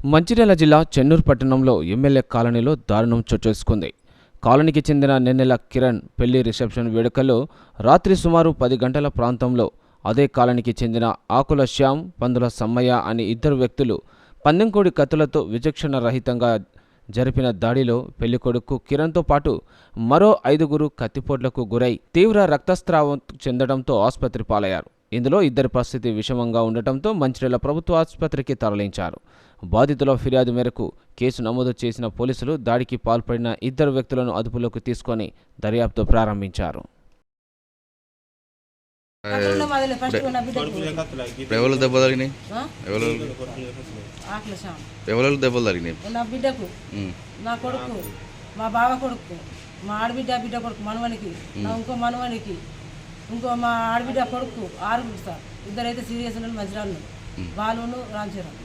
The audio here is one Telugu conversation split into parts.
మంచిర్యాల జిల్లా చెన్నూరు పట్టణంలో ఎమ్మెల్యే కాలనీలో దారుణం చోచేసుకుంది కాలనీకి చెందిన నెన్నెల కిరణ్ పెళ్ళి రిసెప్షన్ వేడుకలో రాత్రి సుమారు పది గంటల ప్రాంతంలో అదే కాలనీకి చెందిన ఆకుల శ్యామ్ పందుల సమ్మయ్య అనే ఇద్దరు వ్యక్తులు పందెంకోడి కత్తులతో విచక్షణ రహితంగా జరిపిన దాడిలో పెళ్ళికొడుకు కిరణ్తో పాటు మరో ఐదుగురు కత్తిపోట్లకు గురై తీవ్ర రక్తస్రావం చెందడంతో ఆసుపత్రి పాలయ్యారు. ఇందులో ఇద్దరి పరిస్థితి విషమంగా ఉండటంతో మంచిర్యాల ప్రభుత్వ ఆసుపత్రికి తరలించారు. బాధితుల ఫిర్యాదు మేరకు కేసు నమోదు చేసిన పోలీసులు దాడికి పాల్పడిన ఇద్దరు వ్యక్తులను అదుపులోకి తీసుకొని దర్యాప్తు ప్రారంభించారు. ఎవరు? దెబ్బ తగినాయి? ఎవరు దెబ్బలు తగినాయి నా బిడ్డకు. నా కొడుకు. మా బావ కొడుకు. మా ఆడబిడ్డ బిడ్డ కొడుకు మనవనికి. నా ఇంకో మనవనికి. ఇంకో మా ఆడబిడ్డ కొడుకు ఆరుగురు సార్. ఇద్దరైతే సీరియస్ ఉన్నారు మంచిరాళ్ళు బాలును రాంచరం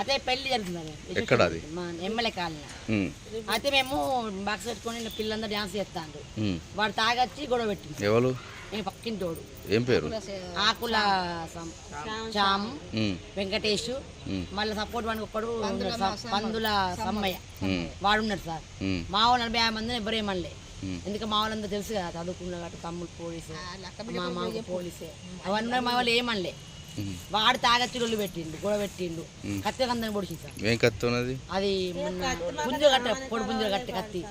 అదే పెళ్ళి జరుగుతుంది ఎక్కడ అది? మా ఎమ్మెల్యే కాలనీ. అయితే మేము బాక్స్ పెట్టుకొని పిల్లలందరూ డ్యాన్స్ చేస్తాండ్రు. ఉమ్. వాడు తాగొచ్చి గొడవ పెట్టింది ఎవరు? మేము పక్కింటోడు. ఏం పేరు? ఆకుల శ్యామ్ ఉమ్. వెంకటేష్ మళ్ళీ సపోర్ట్ వాడికి సార్, పందుల సమ్మయ్య. ఉమ్. వాడు ఉన్నాడు సార్. మా వాళ్ళు నలభై యాభై మంది ఎవరు ఏమనలే ఎందుకంటే మా వాళ్ళందరూ తెలుసు కదా చదువుకున్న కాబట్టి తమ్ముడు పోలీసు మా మాకు పోలీసే. అవన్నీ మా వాళ్ళు ఏమనలే. వాడు తాగచ్చి రొల్లు పెట్టిండు గొడవ పెట్టిండు. కత్తి అందరిని పొడిచింది ఏం కత్తి ఉన్నది? అది మొన్న పుంజు కట్ట పొడి పుంజు కట్ట కత్తి.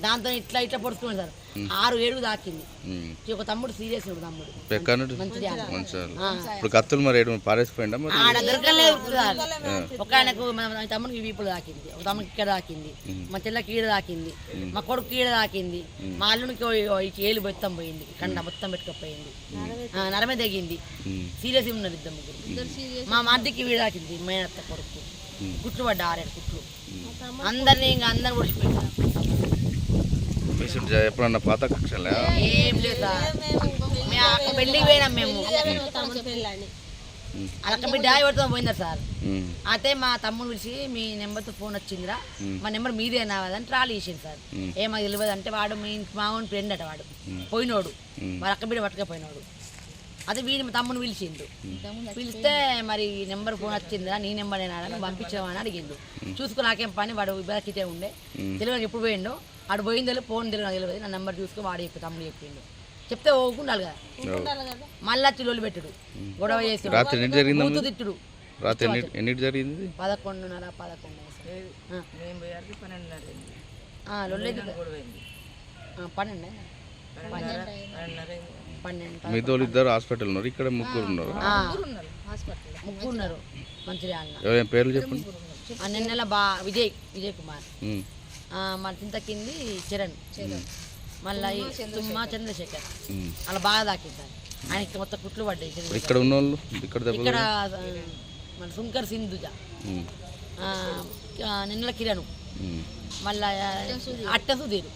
దాంతో ఇట్లా ఇట్లా పొడుచుకున్నాడు సార్. ఆరు ఏడు దాకింది. ఒక తమ్ముడు సీరియస్ ఒక తమ్ముడు. ఇప్పుడు కత్తులు మరి ఏడు పారేసిపోయిందా మరి? ఆడ దొరకలేదు సార్. ఒక ఆయనకు మన తమ్ముడికి వీపులు దాకింది. ఒక తమ్ముడికి ఇక్కడ దాకింది. మా చెల్లెకి ఈడ దాకింది. మా కొడుకు ఈడ దాకింది. మా అల్లునికి ఏలు మొత్తం పోయింది. కండ మొత్తం పెట్టుకపోయింది ఆ, నరమే తగింది. సీరియస్ ఉన్నారు ఇద్దరు ముగ్గురు. మా మధ్యకి వీడు దాకింది మేనత్త కొడుకు. కుట్లు పడ్డ ఆరేడు కుట్లు. అందరినీ ఇంకా అందరు చుట్టూ ఎప్పుడన్నా పాత కక్షలే ఏం లేదు సార్ మేము అక్క పెళ్ళికి పోయినాం మేము. అక్క బిడ్డ ఎవరితో పోయిందా సార్. అయితే మా తమ్ముడు పిలిచి మీ నెంబర్తో ఫోన్ వచ్చిందిరా. మా నెంబర్ మీదేనా అని ట్రాల్ చేసింది సార్. ఏమో తెలియదు అంటే వాడు మీ మా ఓన్ ఫ్రెండ్ అట వాడు. పోయినోడు. వాడు అక్క బిడ్డ పట్టుకపోయినోడు. అదే వీడి తమ్ముని పిలిచిండు. పిలిస్తే మరి నెంబర్ ఫోన్ వచ్చిందిరా నీ నెంబర్ అని పంపించామని అడిగిండు. చూసుకో నాకేం పని వాడు ఇబ్బంది ఉండే. తెలియదు ఎప్పుడు పోయిండో? ఆడు పోయిందో లేదో ఫోన్ తెలియదు నాకు తెలియదు నా నెంబర్ చూసుకో వాడు చెప్పి తమ్ముడు చెప్పిండు. చెప్తే ఓకుండాలి కదా మళ్ళీ వచ్చి లొల్లి పెట్టుడు. గొడవ చేసి తిట్టుడు. రాత్రి ఎన్ని ఎన్నిటి జరిగింది? పదకొండున్నర పదకొండు. పన్నెండు పన్నెండు మీ తోలు ఇద్దరు హాస్పిటల్ ఉన్నారు. ఇక్కడ ముగ్గురు ఉన్నారు. ముగ్గురు ఉన్నారు మంచిర్యాల పేర్లు చెప్పండి? ఆ నిన్నెల బా విజయ్ విజయ్ కుమార్. ఉమ్. ఆ, మన చింత కింది చరణ్. మళ్ళీ తుమ్మ చంద్రశేఖర్. అలా బాగా తాకింది సార్ ఆయనకి మొత్తం కుట్లు పడ్డాయి. ఇక్కడ ఉన్న వాళ్ళు ఇక్కడ మన శంకర్ సింధుజ. నిన్నెల కిరణ్. మళ్ళా అట్ట సుధీర్.